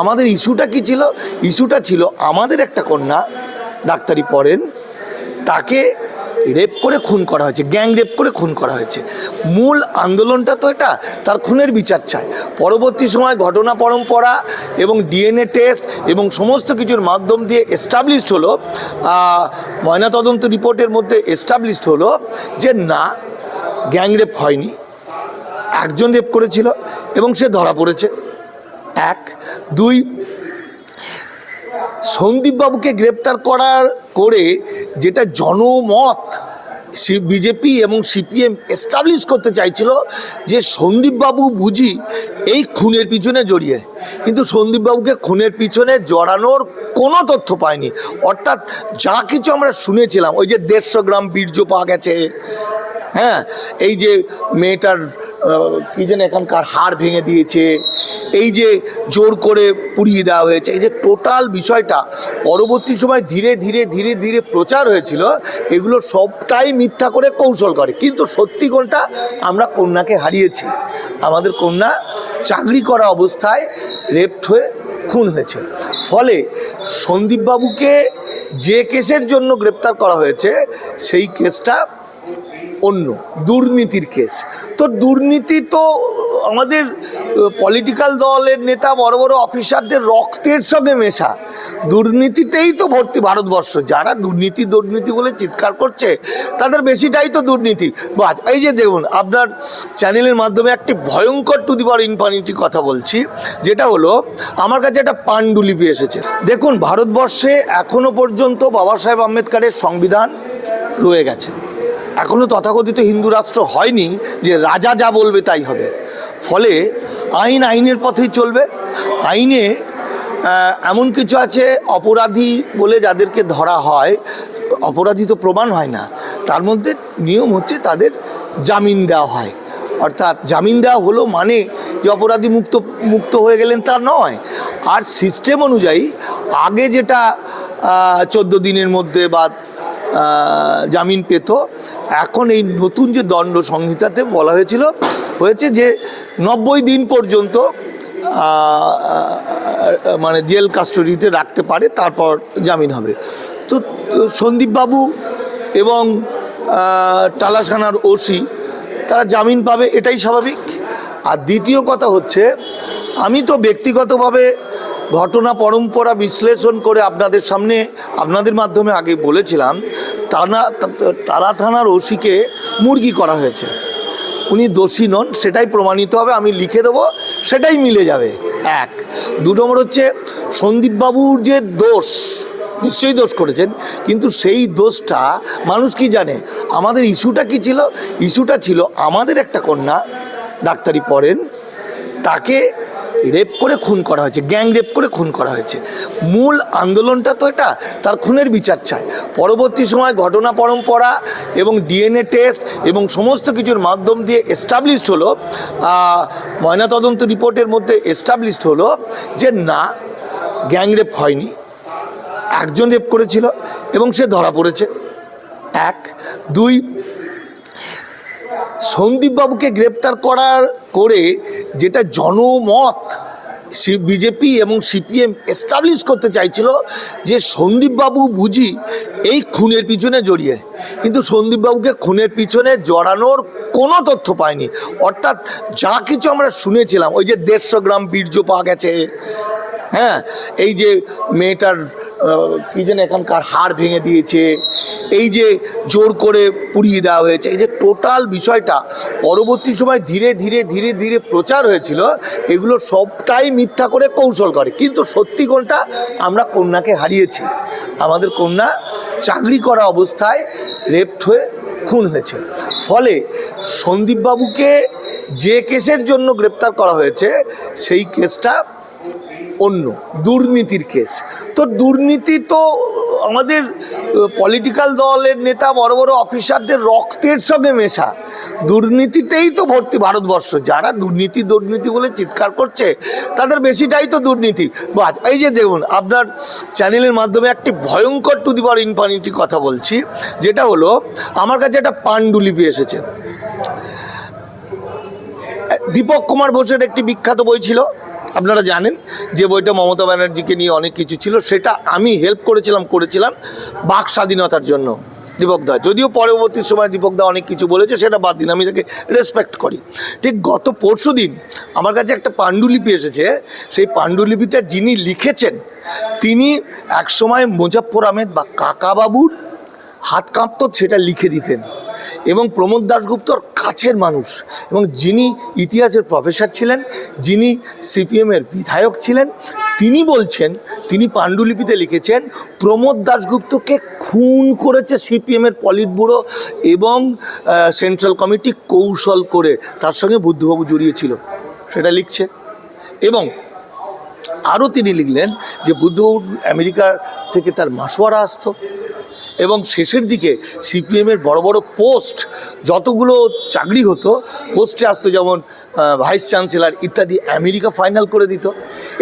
আমাদের ইস্যুটা কি ছিল? ইস্যুটা ছিল আমাদের একটা কন্যা ডাক্তারি পড়েন, তাকে রেপ করে খুন করা হয়েছে, গ্যাং রেপ করে খুন করা হয়েছে। মূল আন্দোলনটা তো এটা, তার খুনের বিচার চায় পরবর্তী সময় ঘটনা পরম্পরা এবং ডিএনএ টেস্ট এবং সমস্ত কিছুর মাধ্যম দিয়ে এস্টাবলিশড হলো ময়নাতদন্ত রিপোর্টের মধ্যে এস্টাবলিশড হলো যে না, গ্যাং রেপ হয়নি। একজন রেপ করেছিল এবং সে ধরা পড়েছে। এক দুই, সন্দীপবাবুকে গ্রেপ্তার করার করে যেটা জনমত বিজেপি এবং সিপিএম এস্টাবলিশ করতে চাইছিল যে সন্দীপবাবু বুঝি এই খুনের পিছনে জড়িয়ে। কিন্তু সন্দীপবাবুকে খুনের পিছনে জড়ানোর কোনো তথ্য পায়নি। অর্থাৎ যা কিছু আমরা শুনেছিলাম, ওই যে দেড়শো গ্রাম বীর্য পাওয়া গেছে হ্যাঁ? এই যে মেয়েটার কী যেন এখানকার হাড় ভেঙে দিয়েছে এই যে জোর করে পুড়িয়ে দেওয়া হয়েছে, এই যে টোটাল বিষয়টা পরবর্তী সময় ধীরে ধীরে ধীরে ধীরে প্রচার হয়েছিল, এগুলো সবটাই মিথ্যা করে কৌশল করে। কিন্তু সত্যি কোনটা? আমরা কন্যাকে হারিয়েছি। আমাদের কন্যা চাকরি করা অবস্থায় রেপ্ট হয়ে খুন হয়েছে। ফলে সন্দীপবাবুকে যে কেসের জন্য গ্রেপ্তার করা হয়েছে, সেই কেসটা অন্য, দুর্নীতির কেস তো দুর্নীতি তো আমাদের পলিটিক্যাল দলের নেতা, বড় বড় অফিসারদের রক্তের সঙ্গে মেশা। দুর্নীতিতেই তো ভর্তি ভারতবর্ষ। যারা দুর্নীতি দুর্নীতি বলে চিৎকার করছে, তাদের বেশিটাই তো দুর্নীতি। বাজ, এই যে দেখুন, আপনার চ্যানেলের মাধ্যমে একটি ভয়ঙ্কর টু দি পাওয়ার ইনফানিটি কথা বলছি, যেটা হলো, আমার কাছে একটা পাণ্ডুলিপি এসেছে। দেখুন, ভারতবর্ষে এখনও পর্যন্ত বাবা সাহেব আম্বেদকারের সংবিধান রয়ে গেছে। এখনও তথাকথিত হিন্দু রাষ্ট্র হয়নি যে রাজা যা বলবে তাই হবে। ফলে আইন আইনের পথেই চলবে। আইনে এমন কিছু আছে অপরাধী বলে যাদেরকে ধরা হয়, অপরাধী তো প্রমাণ হয় না। তার মধ্যে নিয়ম হচ্ছে তাদের জামিন দেওয়া হয়। অর্থাৎ জামিন দেওয়া হলো মানে যে অপরাধী মুক্ত মুক্ত হয়ে গেলেন তা নয়। আর সিস্টেম অনুযায়ী আগে যেটা চোদ্দ দিনের মধ্যে বা জামিন পেত। এখন এই নতুন যে দণ্ড সংহিতাতে বলা হয়েছিল, হয়েছে যে নব্বই দিন পর্যন্ত মানে জেল কাস্টডিতে রাখতে পারে, তারপর জামিন হবে। তো সন্দীপবাবু এবং টালাসানার ওসি, তারা জামিন পাবে, এটাই স্বাভাবিক। আর দ্বিতীয় কথা হচ্ছে, আমি তো ব্যক্তিগতভাবে ঘটনা পরম্পরা বিশ্লেষণ করে আপনাদের সামনে, আপনাদের মাধ্যমে আগে বলেছিলাম টানা তারা থানার ওসিকে মুরগি করা হয়েছে। উনি দোষী নন, সেটাই প্রমাণিত হবে, আমি লিখে দেবো, সেটাই মিলে যাবে। এক, দু নম্বর হচ্ছে, সন্দীপবাবুর যে দোষ, নিশ্চয়ই দোষ করেছেন, কিন্তু সেই দোষটা মানুষ কি জানে? আমাদের ইস্যুটা কি ছিল? ইস্যুটা ছিল, আমাদের একটা কন্যা ডাক্তারি পড়েন, তাকে রেপ করে খুন করা হয়েছে, গ্যাং রেপ করে খুন করা হয়েছে। মূল আন্দোলনটা তো এটা, তার খুনের বিচার চায়। পরবর্তী সময় ঘটনা পরম্পরা এবং ডিএনএ টেস্ট এবং সমস্ত কিছুর মাধ্যম দিয়ে এস্টাবলিশড হলো ময়নাতদন্ত রিপোর্টের মধ্যে এস্টাবলিশড হলো যে না, গ্যাং রেপ হয়নি, একজন রেপ করেছিল এবং সে ধরা পড়েছে। এক, দুই সন্দীপবাবুকে গ্রেপ্তার করার করে যেটা জনমত বিজেপি এবং সিপিএম এস্টাবলিশ করতে চাইছিল যে সন্দীপবাবু বুঝি এই খুনের পিছনে জড়িয়ে। কিন্তু সন্দীপবাবুকে খুনের পিছনে জড়ানোর কোনো তথ্য পায়নি। অর্থাৎ যা কিছু আমরা শুনেছিলাম, ওই যে দেড়শো গ্রাম বীর্য পাওয়া গেছে হ্যাঁ? এই যে মেয়েটার কী কি যেন এখানকার হাড় ভেঙে দিয়েছে এই যে জোর করে পুড়িয়ে দেওয়া হয়েছে, এই যে টোটাল বিষয়টা পরবর্তী সময় ধীরে ধীরে ধীরে ধীরে প্রচার হয়েছিল, এগুলো সবটাই মিথ্যা করে কৌশল করে। কিন্তু সত্যি কোনটা? আমরা কন্যাকে হারিয়েছি। আমাদের কন্যা চাকরি করা অবস্থায় রেপ্ট হয়ে খুন হয়েছে। ফলে সন্দীপবাবুকে যে কেসের জন্য গ্রেপ্তার করা হয়েছে, সেই কেসটা অন্য, দুর্নীতির কেস তো দুর্নীতি তো আমাদের পলিটিক্যাল দলের নেতা, বড় বড় অফিসারদের রক্তের সঙ্গে মেশা। দুর্নীতিতেই তো ভর্তি ভারতবর্ষ। যারা দুর্নীতি দুর্নীতি বলে চিৎকার করছে, তাদের বেশিটাই তো দুর্নীতি। বাজ এই যে দেখুন, আপনার চ্যানেলের মাধ্যমে একটি ভয়ঙ্কর টু দি পাওয়ার ইনফানিটি কথা বলছি, যেটা হলো, আমার কাছে একটা পাণ্ডুলিপি এসেছে। দীপক কুমার বোসের একটি বিখ্যাত বই ছিল আপনারা জানেন যে বইটা মমতা ব্যানার্জিকে নিয়ে অনেক কিছু ছিল, সেটা আমি হেল্প করেছিলাম করেছিলাম বাক স্বাধীনতার জন্য দীপকদা যদিও পরবর্তী সময় দীপকদা অনেক কিছু বলেছে, সেটা বাদ দিন, আমি তাকে রেসপেক্ট করি। ঠিক গত পরশু দিন আমার কাছে একটা পাণ্ডুলিপি এসেছে, সেই পাণ্ডুলিপিটা যিনি লিখেছেন, তিনি একসময় মুজফ্ফর আহমেদ বা কাকাবাবুর হাত কাঁপত, সেটা লিখে দিতেন। এবং প্রমোদ দাশগুপ্তর কাছের মানুষ এবং যিনি ইতিহাসের প্রফেসর ছিলেন, যিনি সিপিএমের বিধায়ক ছিলেন, তিনি বলছেন, তিনি পাণ্ডুলিপিতে লিখেছেন, প্রমোদ দাশগুপ্তকে খুন করেছে সিপিএমের পলিট ব্যুরো এবং সেন্ট্রাল কমিটি কৌশল করে তার সঙ্গে বুদ্ধবাবু জড়িয়েছিল। সেটা লিখছে। এবং আরও তিনি লিখলেন যে বুদ্ধবাবু আমেরিকা থেকে তার মাসোয়ারা আসতো। এবং শেষের দিকে সিপিএমের বড় বড় পোস্ট যতগুলো চাকরি হতো, পোস্টে আসতো যেমন ভাইস চ্যান্সেলর ইত্যাদি, আমেরিকা ফাইনাল করে দিত।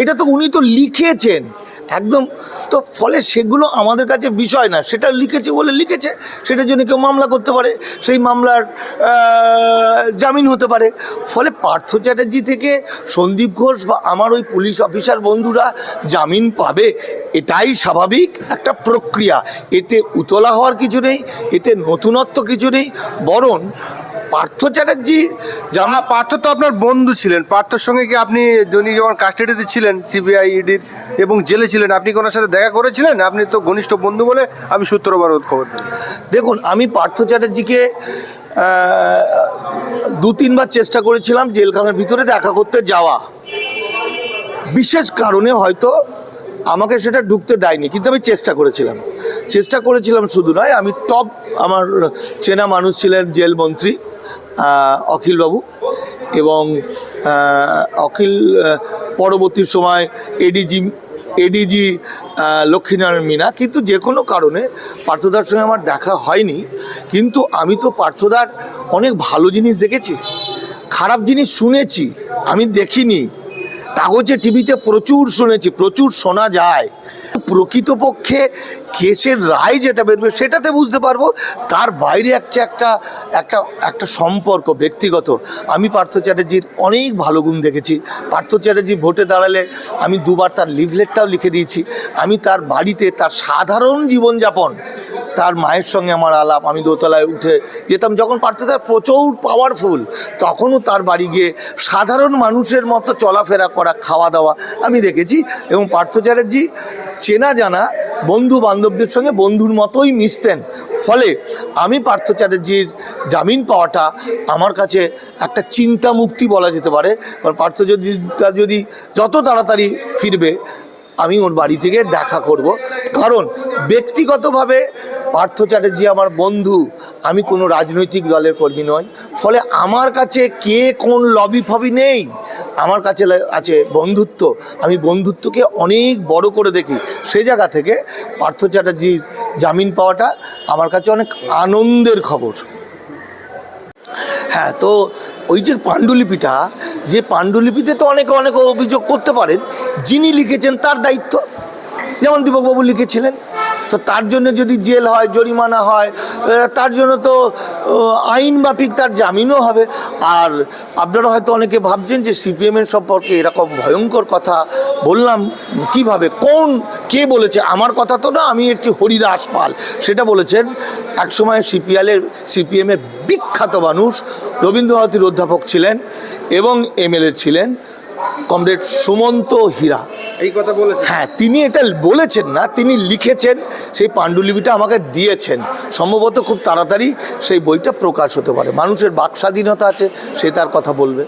এটা তো উনি তো লিখেছেন। একদম। তো ফলে সেগুলো আমাদের কাছে বিষয় না, সেটা লিখেছে বলে লিখেছে, সেটার জন্য কেউ মামলা করতে পারে, সেই মামলার জামিন হতে পারে। ফলে পার্থ চ্যাটার্জি থেকে সন্দীপ ঘোষ বা আমার ওই পুলিশ অফিসার বন্ধুরা জামিন পাবে, এটাই স্বাভাবিক একটা প্রক্রিয়া। এতে উতলা হওয়ার কিছু নেই, এতে নতুনত্ব কিছু নেই, বরং পার্থ চ্যাটার্জি? জামা আমার পার্থ তো আপনার বন্ধু ছিলেন। পার্থর সঙ্গে কি আপনি যিনি যখন কাস্টাডিতে ছিলেন? সিবিআই ইডির এবং জেলে ছিলেন। আপনি কি ওনার সাথে দেখা করেছিলেন? আপনি তো ঘনিষ্ঠ বন্ধু বলে আমি সূত্র বারদ খবর। দেখুন আমি পার্থ চ্যাটার্জিকে দু তিনবার চেষ্টা করেছিলাম জেলখানার ভিতরে দেখা করতে যাওয়া। বিশেষ কারণে হয়তো আমাকে সেটা ঢুকতে দেয়নি কিন্তু আমি চেষ্টা করেছিলাম। চেষ্টা করেছিলাম শুধু নয় আমি টপ আমার চেনা মানুষ ছিলেন জেল মন্ত্রী। অখিলবাবু এবং অখিল পরবর্তী সময় এডিজি এডিজি লক্ষ্মীনারায়ণ মিনা। কিন্তু যে কোনো কারণে পার্থদার সঙ্গে আমার দেখা হয়নি। কিন্তু আমি তো পার্থদার অনেক ভালো জিনিস দেখেছি, খারাপ জিনিস শুনেছি, আমি দেখিনি। কাগজে টিভিতে প্রচুর শুনেছি, প্রচুর শোনা যায়। প্রকৃতপক্ষে কেসের রায় যেটা বেরবে সেটাতে বুঝতে পারব, তার বাইরে একটা একটা একটা একটা সম্পর্ক ব্যক্তিগত। আমি পার্থ চ্যাটার্জির অনেক ভালো গুণ দেখেছি। পার্থ চ্যাটার্জি ভোটে দাঁড়ালে আমি দুবার তার লিভলেটটাও লিখে দিয়েছি। আমি তার বাড়িতে তার সাধারণ জীবনযাপন তার মায়ের সঙ্গে আমার আলাপ, আমি দোতলায় উঠে যেতাম, যখন পার্থদা প্রচুর পাওয়ারফুল তখনও তার বাড়ি গিয়ে সাধারণ মানুষের মতো চলাফেরা করা খাওয়া দাওয়া আমি দেখেছি। এবং পার্থ চ্যাটার্জি চেনা জানা বন্ধু বান্ধবদের সঙ্গে বন্ধুর মতোই মিশতেন ফলে আমি পার্থ চ্যাটার্জির জামিন পাওয়াটা আমার কাছে একটা চিন্তা মুক্তি বলা যেতে পারে। কারণ পার্থ যদি যদি যত তাড়াতাড়ি ফিরবে, আমি ওর বাড়ি থেকে দেখা করব। কারণ ব্যক্তিগতভাবে পার্থ চ্যাটার্জি আমার বন্ধু, আমি কোনো রাজনৈতিক দলের কর্মী নয় ফলে আমার কাছে কে কোন লবি ফবি নেই, আমার কাছে আছে বন্ধুত্ব। আমি বন্ধুত্বকে অনেক বড় করে দেখি। সে জায়গা থেকে পার্থ চ্যাটার্জির জামিন পাওয়াটা আমার কাছে অনেক আনন্দের খবর। হ্যাঁ তো ওই যে পাণ্ডুলিপিটা, যে পাণ্ডুলিপিতে তো অনেকে অনেক অভিযোগ করতে পারেন, যিনি লিখেছেন তার দায়িত্ব। যেমন দীপকবাবু লিখেছিলেন তো তার জন্য যদি জেল হয়, জরিমানা হয় তার জন্য তো আইন মাফিক তার জামিনও হবে। আর আপনারা হয়তো অনেকে ভাবছেন যে সিপিএমের সম্পর্কে এরকম ভয়ঙ্কর কথা বললাম, কীভাবে, কোন, কে বলেছে? আমার কথা তো না, আমি একটি হরিদাস পাল। সেটা বলেছেন একসময় সিপিএলের সিপিএমের বিখ্যাত মানুষ রবীন্দ্রভারতীর অধ্যাপক ছিলেন এবং এমএলএ ছিলেন, কমরেড সুমন্ত হীরা। এই কথা বলেছেন? হ্যাঁ তিনি এটা বলেছেন না, তিনি লিখেছেন, সেই পাণ্ডুলিপিটা আমাকে দিয়েছেন। সম্ভবত খুব তাড়াতাড়ি সেই বইটা প্রকাশ হতে পারে। মানুষের বাক স্বাধীনতা আছে, সে তার কথা বলবে।